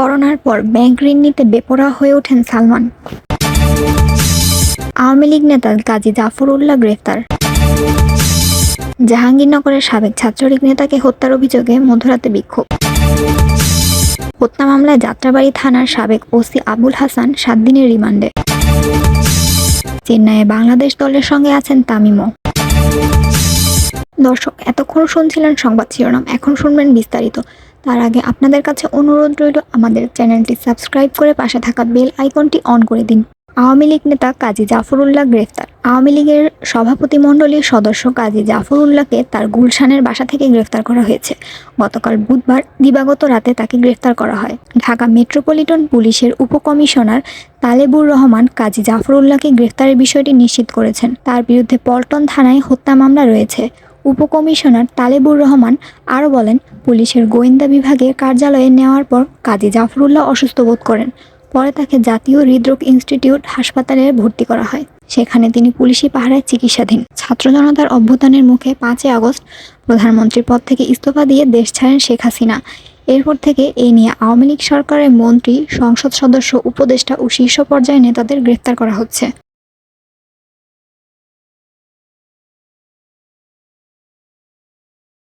করোনার পর ব্যাংক ঋণ নিতে বেপরোয়া হয়ে ওঠেন সালমান। আওয়ামী লীগ নেতা কাজী জাফর উল্লাহ গ্রেফতার। জাহাঙ্গীরনগরের সাবেক ছাত্রলীগ নেতাকে হত্যার অভিযোগে মধ্যরাতে বিক্ষোভ। হত্যা মামলায় যাত্রাবাড়ি থানার সাবেক ওসি আবুল হাসান সাত দিনের রিমান্ডে। চেন্নাইয়ে বাংলাদেশ দলের সঙ্গে আছেন তামিমও দর্শক, এতক্ষণ শুনছিলেন সংবাদ শিরোনাম। এখন শুনবেন বিস্তারিত। তার আগে আপনাদের কাছে অনুরোধ রইল আমাদের চ্যানেলটি সাবস্ক্রাইব করে পাশে থাকা বেল আইকনটি অন করে দিন। আওয়ামী লীগ নেতা কাজী জাফরুল্লাহ গ্রেফতার। আওয়ামী লীগের সভাপতি মণ্ডলীর সদস্য কাজী জাফরুল্লাহকে তার গুলশানের বাসা থেকে গ্রেফতার করা হয়েছে। গতকাল বুধবার দিবাগত রাতে তাকে গ্রেফতার করা হয়। ঢাকা মেট্রোপলিটন পুলিশের উপকমিশনার তালেবুর রহমান কাজী জাফরুল্লাহকে গ্রেফতারের বিষয়টি নিশ্চিত করেছেন। তার বিরুদ্ধে পল্টন থানায় হত্যা মামলা রয়েছে। উপকমিশনার তালেবুর রহমান আরও বলেন, পুলিশের গোয়েন্দা বিভাগে কার্যালয়ে নেওয়ার পর কাজী জাফরুল্লাহ অসুস্থ বোধ করেন। পরে তাকে জাতীয় হৃদরোগ ইনস্টিটিউট হাসপাতালে ভর্তি করা হয়। সেখানে তিনি পুলিশি পাহারায় চিকিৎসাধীন। ছাত্র জনতার অভ্যুত্থানের মুখে পাঁচই আগস্ট প্রধানমন্ত্রীর পদ থেকে ইস্তফা দিয়ে দেশ ছাড়েন শেখ হাসিনা। এরপর থেকে এই নিয়ে আওয়ামী লীগ সরকারের মন্ত্রী, সংসদ সদস্য, উপদেষ্টা ও শীর্ষ পর্যায়ের নেতাদের গ্রেফতার করা হচ্ছে।